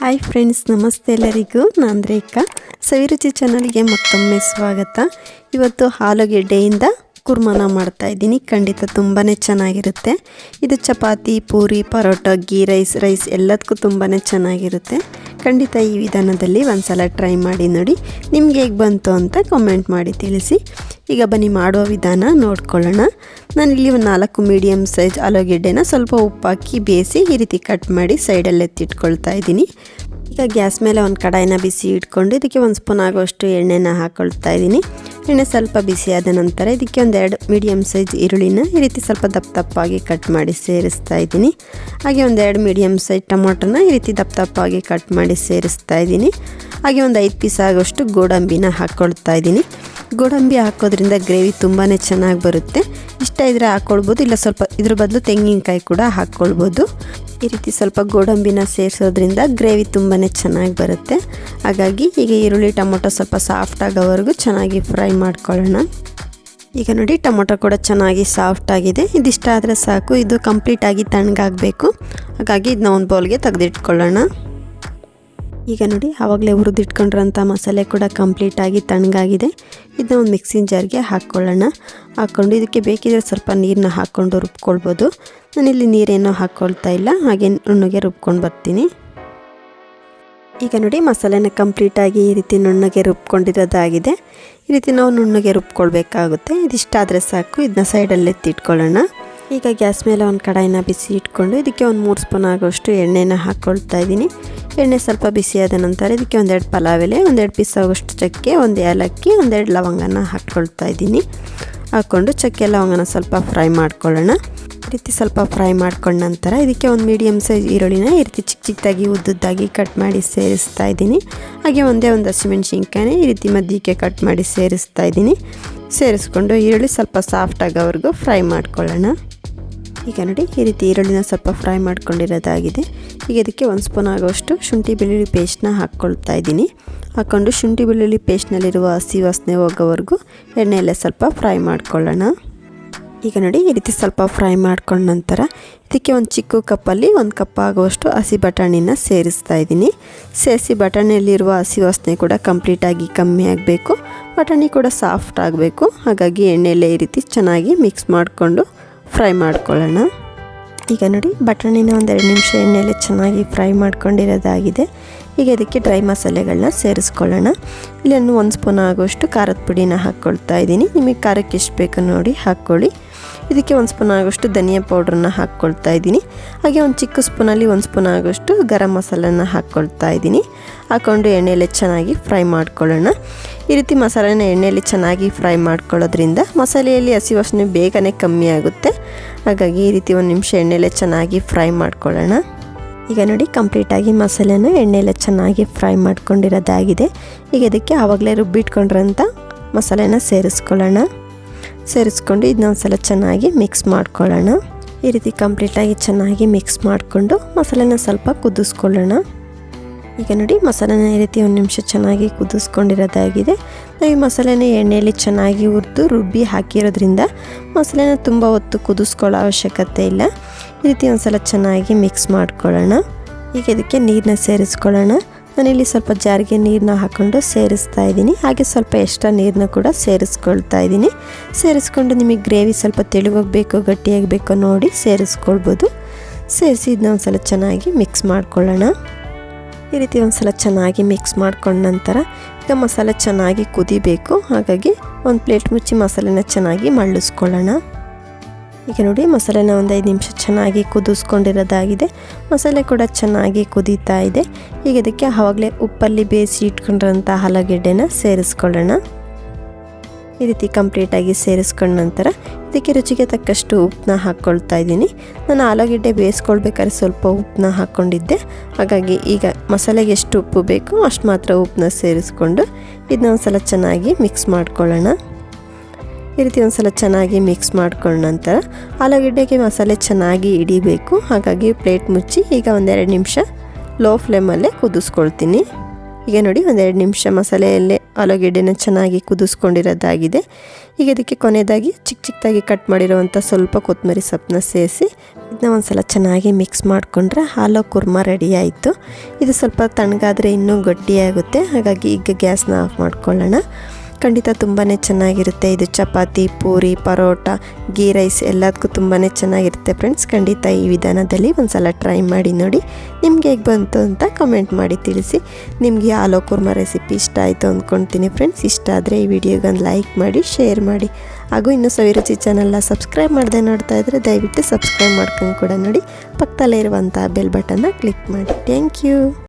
Hi friends ನಮಸ್ತೆ ಎಲ್ಲರಿಗೂ. ನಾನು ರೇಖಾ. ಸವಿರುಚಿ ಚಾನಲ್ಗೆ ಮತ್ತೊಮ್ಮೆ ಸ್ವಾಗತ. ಇವತ್ತು ಆಲೂಗೆಡ್ಡೆಯಿಂದ ಕುರ್ಮಾನ ಮಾಡ್ತಾ ಇದ್ದೀನಿ. ಖಂಡಿತ ತುಂಬಾ ಚೆನ್ನಾಗಿರುತ್ತೆ. ಇದು ಚಪಾತಿ, ಪೂರಿ, ಪರೋಟ ಗೀ ರೈಸ್ ರೈಸ್ ಎಲ್ಲದಕ್ಕೂ ತುಂಬಾ ಚೆನ್ನಾಗಿರುತ್ತೆ. ಖಂಡಿತ ಈ ವಿಧಾನದಲ್ಲಿ ಒಂದು ಸಲ ಟ್ರೈ ಮಾಡಿ ನೋಡಿ. ನಿಮ್ಗೆ ಹೇಗೆ ಬಂತು ಅಂತ ಕಾಮೆಂಟ್ ಮಾಡಿ ತಿಳಿಸಿ. ಈಗ ಬನ್ನಿ ಮಾಡುವ ವಿಧಾನ ನೋಡ್ಕೊಳ್ಳೋಣ. ನಾನಿಲ್ಲಿ ಒಂದು ನಾಲ್ಕು ಮೀಡಿಯಮ್ ಸೈಜ್ ಆಲೂಗೆಡ್ಡೆನ ಸ್ವಲ್ಪ ಉಪ್ಪಾಕಿ, ಬೇಯಿಸಿ ಈ ರೀತಿ ಕಟ್ ಮಾಡಿ ಸೈಡಲ್ಲಿ ಎತ್ತಿಟ್ಕೊಳ್ತಾ ಇದ್ದೀನಿ. ಈಗ ಗ್ಯಾಸ್ ಮೇಲೆ ಒಂದು ಕಡಾಯಿನ ಬಿಸಿ ಇಟ್ಕೊಂಡು ಇದಕ್ಕೆ ಒಂದು ಸ್ಪೂನ್ ಆಗೋಷ್ಟು ಎಣ್ಣೆನ ಹಾಕ್ಕೊಳ್ತಾ ಇದ್ದೀನಿ. ಎಣ್ಣೆ ಸ್ವಲ್ಪ ಬಿಸಿಯಾದ ನಂತರ ಇದಕ್ಕೆ ಒಂದೆರಡು ಮೀಡಿಯಮ್ ಸೈಜ್ ಈರುಳ್ಳಿನ ಈ ರೀತಿ ಸ್ವಲ್ಪ ದಪ್ಪ ದಪ್ಪಾಗಿ ಕಟ್ ಮಾಡಿ ಸೇರಿಸ್ತಾ ಇದ್ದೀನಿ. ಹಾಗೆ ಒಂದೆರಡು ಮೀಡಿಯಮ್ ಸೈಜ್ ಟೊಮೊಟೊನ ಈ ರೀತಿ ದಪ್ಪ ದಪ್ಪಾಗಿ ಕಟ್ ಮಾಡಿ ಸೇರಿಸ್ತಾ ಇದ್ದೀನಿ. ಹಾಗೆ ಒಂದು ಐದು ಪೀಸ್ ಆಗೋಷ್ಟು ಗೋಡಂಬಿನ ಹಾಕ್ಕೊಳ್ತಾ ಇದ್ದೀನಿ. ಗೋಡಂಬಿ ಹಾಕೋದ್ರಿಂದ ಗ್ರೇವಿ ತುಂಬಾ ಚೆನ್ನಾಗಿ ಬರುತ್ತೆ. ಇಷ್ಟ ಇದ್ದರೆ ಹಾಕ್ಕೊಳ್ಬೋದು ಇಲ್ಲ ಸ್ವಲ್ಪ ಇದ್ರ ಬದಲು ತೆಂಗಿನಕಾಯಿ ಕೂಡ ಹಾಕ್ಕೊಳ್ಬೋದು ಈ ರೀತಿ ಸ್ವಲ್ಪ ಗೋಡಂಬಿನ ಸೇರಿಸೋದ್ರಿಂದ ಗ್ರೇವಿ ತುಂಬಾ ಚೆನ್ನಾಗಿ ಬರುತ್ತೆ. ಹಾಗಾಗಿ ಈಗ ಈರುಳ್ಳಿ, ಟೊಮೊಟೊ ಸ್ವಲ್ಪ ಸಾಫ್ಟ್ ಆಗೋವರೆಗೂ ಚೆನ್ನಾಗಿ ಫ್ರೈ ಮಾಡ್ಕೊಳ್ಳೋಣ. ಈಗ ನೋಡಿ, ಟೊಮೊಟೊ ಕೂಡ ಚೆನ್ನಾಗಿ ಸಾಫ್ಟ್ ಆಗಿದೆ. ಇದಿಷ್ಟ ಆದರೆ ಸಾಕು, ಇದು ಕಂಪ್ಲೀಟಾಗಿ ತಣ್ಣಗಾಗಬೇಕು. ಹಾಗಾಗಿ ಇದನ್ನ ಒಂದು ಬೌಲ್ಗೆ ತೆಗೆದಿಟ್ಕೊಳ್ಳೋಣ. ಈಗ ನೋಡಿ, ಆವಾಗಲೇ ಹುರಿದಿಟ್ಕೊಂಡಿರೋಂಥ ಮಸಾಲೆ ಕೂಡ ಕಂಪ್ಲೀಟಾಗಿ ತಣ್ಣಗಾಗಿದೆ. ಇದನ್ನ ಒಂದು ಮಿಕ್ಸಿನ ಜಾರ್ಗೆ ಹಾಕ್ಕೊಳ್ಳೋಣ ಹಾಕ್ಕೊಂಡು ಇದಕ್ಕೆ ಬೇಕಿದ್ರೆ ಸ್ವಲ್ಪ ನೀರನ್ನ ಹಾಕ್ಕೊಂಡು ರುಬ್ಕೊಳ್ಬೋದು. ನಾನಿಲ್ಲಿ ನೀರೇನೋ ಹಾಕ್ಕೊಳ್ತಾ ಇಲ್ಲ, ಹಾಗೆ ನುಣ್ಣಗೆ ರುಬ್ಕೊಂಡು ಬರ್ತೀನಿ. ಈಗ ನೋಡಿ ಮಸಾಲೆನ ಕಂಪ್ಲೀಟಾಗಿ ಈ ರೀತಿ ನುಣ್ಣಗೆ ರುಬ್ಕೊಂಡಿರೋದಾಗಿದೆ. ಈ ರೀತಿ ನಾವು ನುಣ್ಣಗೆ ರುಬ್ಕೊಳ್ಬೇಕಾಗುತ್ತೆ. ಇದಿಷ್ಟಾದರೆ ಸಾಕು ಇದನ್ನ ಸೈಡಲ್ಲಿ ಎತ್ತಿಟ್ಕೊಳ್ಳೋಣ. ಈಗ ಗ್ಯಾಸ್ ಮೇಲೆ ಒಂದು ಕಡಾಯಿನ ಬಿಸಿ ಇಟ್ಕೊಂಡು ಇದಕ್ಕೆ ಒಂದು ಮೂರು ಸ್ಪೂನ್ ಆಗೋಷ್ಟು ಎಣ್ಣೆನ ಹಾಕ್ಕೊಳ್ತಾ ಇದ್ದೀನಿ ಎಣ್ಣೆ ಸ್ವಲ್ಪ ಬಿಸಿಯಾದ ನಂತರ ಇದಕ್ಕೆ ಒಂದೆರಡು ಪಲಾವ್ ಎಲೆ ಒಂದೆರಡು ಪೀಸ್ ಆಗೋಷ್ಟು ಚಕ್ಕೆ, ಒಂದು ಏಲಕ್ಕಿ, ಒಂದೆರಡು ಲವಂಗನ ಹಾಕ್ಕೊಳ್ತಾ ಇದ್ದೀನಿ. ಹಾಕ್ಕೊಂಡು ಚಕ್ಕೆ, ಲವಂಗನ ಸ್ವಲ್ಪ ಫ್ರೈ ಮಾಡ್ಕೊಳ್ಳೋಣ. ಈ ರೀತಿ ಸ್ವಲ್ಪ ಫ್ರೈ ಮಾಡ್ಕೊಂಡ ನಂತರ ಇದಕ್ಕೆ ಒಂದು ಮೀಡಿಯಮ್ ಸೈಜ್ ಈರುಳ್ಳಿನ ಈ ರೀತಿ ಚಿಕ್ಕ ಚಿಕ್ಕದಾಗಿ ಉದ್ದುದ್ದಾಗಿ ಕಟ್ ಮಾಡಿ ಸೇರಿಸ್ತಾ ಇದ್ದೀನಿ. ಹಾಗೆ ಒಂದೇ ಒಂದು ಹಸಿಮೆಣ್ಸಿನ್ಕಾಯಿ ಈ ರೀತಿ ಮಧ್ಯಕ್ಕೆ ಕಟ್ ಮಾಡಿ ಸೇರಿಸ್ತಾ ಇದ್ದೀನಿ. ಸೇರಿಸ್ಕೊಂಡು ಈರುಳ್ಳಿ ಸ್ವಲ್ಪ ಸಾಫ್ಟ್ ಆಗೋವರೆಗೂ ಫ್ರೈ ಮಾಡ್ಕೊಳ್ಳೋಣ. ಈಗ ನೋಡಿ ಈ ರೀತಿ ಈರುಳ್ಳಿನ ಸ್ವಲ್ಪ ಫ್ರೈ ಮಾಡ್ಕೊಂಡಿರೋದಾಗಿದೆ. ಈಗ ಇದಕ್ಕೆ ಒಂದು ಸ್ಪೂನ್ ಆಗೋಷ್ಟು ಶುಂಠಿ ಬೆಳ್ಳುಳ್ಳಿ ಪೇಸ್ಟ್ನ ಹಾಕ್ಕೊಳ್ತಾ ಇದ್ದೀನಿ. ಹಾಕ್ಕೊಂಡು ಶುಂಠಿ ಬೆಳ್ಳುಳ್ಳಿ ಪೇಸ್ಟ್ನಲ್ಲಿರುವ ಹಸಿ ವಾಸನೆ ಹೋಗೋವರೆಗೂ ಎಣ್ಣೆಯಲ್ಲೇ ಸ್ವಲ್ಪ ಫ್ರೈ ಮಾಡ್ಕೊಳ್ಳೋಣ. ಈಗ ನೋಡಿ ಈ ರೀತಿ ಸ್ವಲ್ಪ ಫ್ರೈ ಮಾಡ್ಕೊಂಡ ನಂತರ ಇದಕ್ಕೆ ಒಂದು ಚಿಕ್ಕ ಕಪ್ಪಲ್ಲಿ ಒಂದು ಕಪ್ ಆಗುವಷ್ಟು ಹಸಿ ಬಟಾಣಿನ ಸೇರಿಸ್ತಾ ಇದ್ದೀನಿ. ಸೇರಿಸಿ ಬಟಾಣಿಯಲ್ಲಿರುವ ಹಸಿ ವಾಸನೆ ಕೂಡ ಕಂಪ್ಲೀಟಾಗಿ ಕಮ್ಮಿ ಆಗಬೇಕು. ಬಟಾಣಿ ಕೂಡ ಸಾಫ್ಟ್ ಆಗಬೇಕು. ಹಾಗಾಗಿ ಎಣ್ಣೆಯಲ್ಲೇ ಈ ರೀತಿ ಚೆನ್ನಾಗಿ ಮಿಕ್ಸ್ ಮಾಡಿಕೊಂಡು ಫ್ರೈ ಮಾಡ್ಕೊಳ್ಳೋಣ. ಈಗ ನೋಡಿ ಬಟಾಣಿನ ಒಂದೆರಡು ನಿಮಿಷ ಎಣ್ಣೆಯಲ್ಲಿ ಚೆನ್ನಾಗಿ ಫ್ರೈ ಮಾಡ್ಕೊಂಡಿರೋದಾಗಿದೆ. ಈಗ ಇದಕ್ಕೆ ಡ್ರೈ ಮಸಾಲೆಗಳನ್ನ ಸೇರಿಸ್ಕೊಳ್ಳೋಣ. ಇಲ್ಲನ್ನು ಒಂದು ಸ್ಪೂನ್ ಆಗುವಷ್ಟು ಖಾರದ ಪುಡಿನ ಹಾಕ್ಕೊಳ್ತಾ ಇದ್ದೀನಿ. ನಿಮಗೆ ಖಾರಕ್ಕೆ ಎಷ್ಟು ಬೇಕು ನೋಡಿ ಹಾಕ್ಕೊಳ್ಳಿ. ಇದಕ್ಕೆ ಒಂದು ಸ್ಪೂನ್ ಆಗೋಷ್ಟು ಧನಿಯಾ ಪೌಡ್ರನ್ನ ಹಾಕ್ಕೊಳ್ತಾ ಇದ್ದೀನಿ. ಹಾಗೆ ಒಂದು ಚಿಕ್ಕ ಸ್ಪೂನಲ್ಲಿ ಒಂದು ಸ್ಪೂನ್ ಆಗೋಷ್ಟು ಗರಂ ಮಸಾಲೆನ ಹಾಕ್ಕೊಳ್ತಾ ಇದ್ದೀನಿ. ಹಾಕ್ಕೊಂಡು ಎಣ್ಣೆಯಲ್ಲಿ ಚೆನ್ನಾಗಿ ಫ್ರೈ ಮಾಡ್ಕೊಳ್ಳೋಣ. ಈ ರೀತಿ ಮಸಾಲೆನ ಎಣ್ಣೆಯಲ್ಲಿ ಚೆನ್ನಾಗಿ ಫ್ರೈ ಮಾಡ್ಕೊಳ್ಳೋದ್ರಿಂದ ಮಸಾಲೆಯಲ್ಲಿ ಹಸಿ ವಾಸನೆ ಬೇಗನೆ ಕಮ್ಮಿ ಆಗುತ್ತೆ. ಹಾಗಾಗಿ ಈ ರೀತಿ ಒಂದು ನಿಮಿಷ ಎಣ್ಣೆಯಲ್ಲೇ ಚೆನ್ನಾಗಿ ಫ್ರೈ ಮಾಡ್ಕೊಳ್ಳೋಣ. ಈಗ ನೋಡಿ, ಕಂಪ್ಲೀಟಾಗಿ ಮಸಾಲೆನ ಎಣ್ಣೆಲೆ ಚೆನ್ನಾಗಿ ಫ್ರೈ ಮಾಡ್ಕೊಂಡಿರೋದಾಗಿದೆ. ಈಗ ಇದಕ್ಕೆ ಆವಾಗಲೇ ರುಬ್ಬಿಟ್ಕೊಂಡಿರೋಂಥ ಮಸಾಲೆನ ಸೇರಿಸ್ಕೊಳ್ಳೋಣ. ಸೇರಿಸ್ಕೊಂಡು ಇದನ್ನೊಂದು ಸಲ ಚೆನ್ನಾಗಿ ಮಿಕ್ಸ್ ಮಾಡ್ಕೊಳ್ಳೋಣ. ಈ ರೀತಿ ಕಂಪ್ಲೀಟಾಗಿ ಚೆನ್ನಾಗಿ ಮಿಕ್ಸ್ ಮಾಡಿಕೊಂಡು ಮಸಾಲೆನ ಸ್ವಲ್ಪ ಕುದಿಸ್ಕೊಳ್ಳೋಣ. ಈಗ ನೋಡಿ, ಮಸಾಲೆನ ಈ ರೀತಿ ಒಂದು ನಿಮಿಷ ಚೆನ್ನಾಗಿ ಕುದಿಸ್ಕೊಂಡಿರೋದಾಗಿದೆ. ನಾವು ಈ ಮಸಾಲೆನ ಎಣ್ಣೆಯಲ್ಲಿ ಚೆನ್ನಾಗಿ ಹುರಿದು ರುಬ್ಬಿ ಹಾಕಿರೋದ್ರಿಂದ ಮಸಾಲೆನ ತುಂಬ ಹೊತ್ತು ಕುದಿಸ್ಕೊಳ್ಳೋ ಅವಶ್ಯಕತೆ ಇಲ್ಲ. ಈ ರೀತಿ ಒಂದು ಸಲ ಚೆನ್ನಾಗಿ ಮಿಕ್ಸ್ ಮಾಡ್ಕೊಳ್ಳೋಣ. ಈಗ ಇದಕ್ಕೆ ನೀರನ್ನ ಸೇರಿಸ್ಕೊಳ್ಳೋಣ. ನಾನಿಲ್ಲಿ ಸ್ವಲ್ಪ ಜಾರಿಗೆ ನೀರನ್ನ ಹಾಕ್ಕೊಂಡು ಸೇರಿಸ್ತಾ ಇದ್ದೀನಿ. ಹಾಗೆ ಸ್ವಲ್ಪ ಎಕ್ಸ್ಟ್ರಾ ನೀರನ್ನ ಕೂಡ ಸೇರಿಸ್ಕೊಳ್ತಾ ಇದ್ದೀನಿ. ಸೇರಿಸ್ಕೊಂಡು ನಿಮಗೆ ಗ್ರೇವಿ ಸ್ವಲ್ಪ ತೆಳುವಾಗಬೇಕು, ಗಟ್ಟಿಯಾಗಬೇಕು ಗಟ್ಟಿಯಾಗಿ ಬೇಕೋ ನೋಡಿ ಸೇರಿಸ್ಕೊಳ್ಬೋದು. ಸೇರಿಸಿ ಒಂದು ಸಲ ಚೆನ್ನಾಗಿ ಮಿಕ್ಸ್ ಮಾಡ್ಕೊಳ್ಳೋಣ. ಈ ರೀತಿ ಒಂದು ಸಲ ಚೆನ್ನಾಗಿ ಮಿಕ್ಸ್ ಮಾಡ್ಕೊಂಡ ನಂತರ ಈಗ ಮಸಾಲೆ ಚೆನ್ನಾಗಿ ಕುದಿಬೇಕು. ಹಾಗಾಗಿ ಒಂದು ಪ್ಲೇಟ್ ಮುಚ್ಚಿ ಮಸಾಲೆನ ಚೆನ್ನಾಗಿ ಮಳ್ಳಿಸ್ಕೊಳ್ಳೋಣ. ಈಗ ನೋಡಿ, ಮಸಾಲೆನ ಒಂದು ಐದು ನಿಮಿಷ ಚೆನ್ನಾಗಿ ಕುದಿಸ್ಕೊಂಡಿರೋದಾಗಿದೆ. ಮಸಾಲೆ ಕೂಡ ಚೆನ್ನಾಗಿ ಕುದೀತಾ ಇದೆ. ಈಗ ಇದಕ್ಕೆ ಆವಾಗಲೇ ಉಪ್ಪಲ್ಲಿ ಬೇಯಿಸಿ ಇಟ್ಕೊಂಡಿರೋಂಥ ಆಲೂಗೆಡ್ಡೆನ ಸೇರಿಸ್ಕೊಳ್ಳೋಣ. ಈ ರೀತಿ ಕಂಪ್ಲೀಟಾಗಿ ಸೇರಿಸ್ಕೊಂಡ ನಂತರ ಇದಕ್ಕೆ ರುಚಿಗೆ ತಕ್ಕಷ್ಟು ಉಪ್ಪನ್ನ ಹಾಕ್ಕೊಳ್ತಾ ಇದ್ದೀನಿ. ನಾನು ಆಲೂಗೆಡ್ಡೆ ಬೇಯಿಸ್ಕೊಳ್ಬೇಕಾದ್ರೆ ಸ್ವಲ್ಪ ಉಪ್ಪನ್ನ ಹಾಕ್ಕೊಂಡಿದ್ದೆ. ಹಾಗಾಗಿ ಈಗ ಮಸಾಲೆಗೆ ಎಷ್ಟು ಉಪ್ಪು ಬೇಕೋ ಅಷ್ಟು ಮಾತ್ರ ಉಪ್ಪನ್ನ ಸೇರಿಸ್ಕೊಂಡು ಇದನ್ನ ಒಂದು ಸಲ ಚೆನ್ನಾಗಿ ಮಿಕ್ಸ್ ಮಾಡ್ಕೊಳ್ಳೋಣ. ಈ ರೀತಿ ಒಂದು ಸಲ ಚೆನ್ನಾಗಿ ಮಿಕ್ಸ್ ಮಾಡ್ಕೊಂಡ ನಂತರ ಆಲೂಗಡ್ಡೆಗೆ ಮಸಾಲೆ ಚೆನ್ನಾಗಿ ಹಿಡಿಬೇಕು. ಹಾಗಾಗಿ ಪ್ಲೇಟ್ ಮುಚ್ಚಿ ಈಗ ಒಂದೆರಡು ನಿಮಿಷ ಲೋ ಫ್ಲೇಮಲ್ಲೇ ಕುದಿಸ್ಕೊಳ್ತೀನಿ. ಈಗ ನೋಡಿ ಒಂದೆರಡು ನಿಮಿಷ ಮಸಾಲೆಯಲ್ಲೇ ಆಲೂಗೆಡ್ಡೆನ ಚೆನ್ನಾಗಿ ಕುದಿಸ್ಕೊಂಡಿರೋದಾಗಿದೆ. ಈಗ ಅದಕ್ಕೆ ಕೊನೆಯದಾಗಿ ಚಿಕ್ಕ ಚಿಕ್ಕದಾಗಿ ಕಟ್ ಮಾಡಿರೋವಂಥ ಸ್ವಲ್ಪ ಕೊತ್ತಂಬರಿ ಸೊಪ್ಪನ್ನ ಸೇರಿಸಿ ಇದನ್ನ ಒಂದ್ಸಲ ಚೆನ್ನಾಗಿ ಮಿಕ್ಸ್ ಮಾಡಿಕೊಂಡ್ರೆ ಹಾಲು ಕುರ್ಮ ರೆಡಿ ಆಯಿತು. ಇದು ಸ್ವಲ್ಪ ತಣ್ಣಗಾದರೆ ಇನ್ನೂ ಗಟ್ಟಿಯಾಗುತ್ತೆ. ಹಾಗಾಗಿ ಈಗ ಗ್ಯಾಸ್ನ ಆಫ್ ಮಾಡ್ಕೊಳ್ಳೋಣ. ಖಂಡಿತ ತುಂಬಾ ಚೆನ್ನಾಗಿರುತ್ತೆ. ಇದು ಚಪಾತಿ, ಪೂರಿ, ಪರೋಟ, ಗೀ ರೈಸ್ ಎಲ್ಲದಕ್ಕೂ ತುಂಬಾ ಚೆನ್ನಾಗಿರುತ್ತೆ ಫ್ರೆಂಡ್ಸ್. ಖಂಡಿತ ಈ ವಿಧಾನದಲ್ಲಿ ಒಂದು ಸಲ ಟ್ರೈ ಮಾಡಿ ನೋಡಿ. ನಿಮಗೆ ಹೇಗೆ ಬಂತು ಅಂತ ಕಮೆಂಟ್ ಮಾಡಿ ತಿಳಿಸಿ. ನಿಮಗೆ ಆಲೋ ಕುರ್ಮಾ ರೆಸಿಪಿ ಇಷ್ಟ ಆಯಿತು ಅಂದ್ಕೊಳ್ತೀನಿ ಫ್ರೆಂಡ್ಸ್. ಇಷ್ಟ ಆದರೆ ಈ ವಿಡಿಯೋಗೊಂದು ಲೈಕ್ ಮಾಡಿ, ಶೇರ್ ಮಾಡಿ. ಹಾಗೂ ಇನ್ನೂ ಸವಿರುಚಿ ಚಾನಲ್ನ ಸಬ್ಸ್ಕ್ರೈಬ್ ಮಾಡದೆ ನೋಡ್ತಾ ಇದ್ದರೆ ದಯವಿಟ್ಟು ಸಬ್ಸ್ಕ್ರೈಬ್ ಮಾಡ್ಕೊಂಡು ಕೂಡ ನೋಡಿ. ಪಕ್ಕದಲ್ಲೇ ಇರುವಂಥ ಬೆಲ್ ಬಟನ್ನ ಕ್ಲಿಕ್ ಮಾಡಿ. Thank you.